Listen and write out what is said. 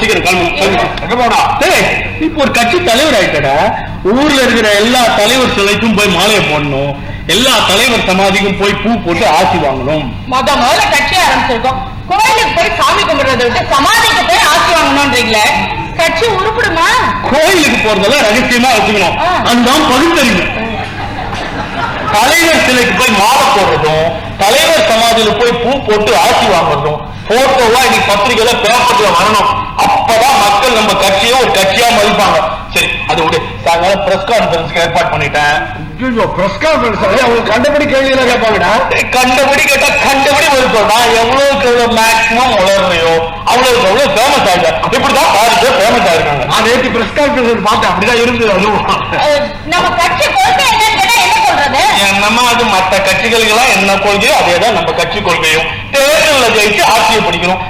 சீக்கிரம் கிளம்பணும் இப்போ ஒரு கட்சி தலைவர் ஆயிட்டடா. ஊர்ல இருக்கிற எல்லா தலைவர் சிலைக்கும் போய் மாலையை போடணும். எல்லா தலைவர் சமாதிக்கும் போய் பூ போட்டு ஆசி வாங்கணும். முத முதல்ல கட்சி ஆரம்பிச்சிருக்கோம். கோயிலுக்கு போய் சாமி கும்பிடுறத விட்டு சமாதிக்கு போய் ஆசி வாங்கணும்ன்றீங்களே? கட்சி உருப்பிடுமா? கோயிலுக்கு போறதெல்லாம் ரகசியமா வச்சுக்கணும். அதுதான் பகுத்தறிவு. தலைவர் சிலைக்கு போய் மாலை போடுறதும் தலைவர் சமாதியில போய் பூ போட்டு ஆசி வாங்குறதும் போட்டோவா இன்னைக்கு பத்திரிகையில பேப்பர்ல வரணும். அப்பதான் மக்கள் நம்ம கட்சியை ஒரு கட்சியா மதிப்பாங்க. சரி அது விடு சாயங்காலம் பிரஸ் கான்பரன்ஸ்க்கு ஏற்பாடு பண்ணிட்டேன். ஐயோ பிரஸ் கான்ஃபரன்ஸ் அவங்க கண்டபடி கேள்வி எல்லாம் கேட்பாங்கடா. டேய், கண்டபடி கேட்டா கண்டபடி வருத்தம் நான் எவ்வளவுக்கு எவ்வளவு மேக்சிமம் வளர்றையோ அவ்வளவுக்கு எவ்வளவு ஃபேமஸ் ஆயிட்டேன். இப்படிதான் பாதி பேர் ஃபேமஸ் ஆயிருக்காங்க. நான் நேற்று பிரஸ் கான்ஃபரன்ஸ் பார்த்தேன். அப்படிதான் இருந்தது அதுவும். நம்ம கட்சி கொள்கை என்னன்னு கேட்டா என்ன சொல்றது? நம்ம அது மற்ற கட்சிகளுக்கெல்லாம் என்ன கொள்கையோ அதே தான் நம்ம கட்சி கொள்கையும். ஆட்சியை பிடிக்கணும்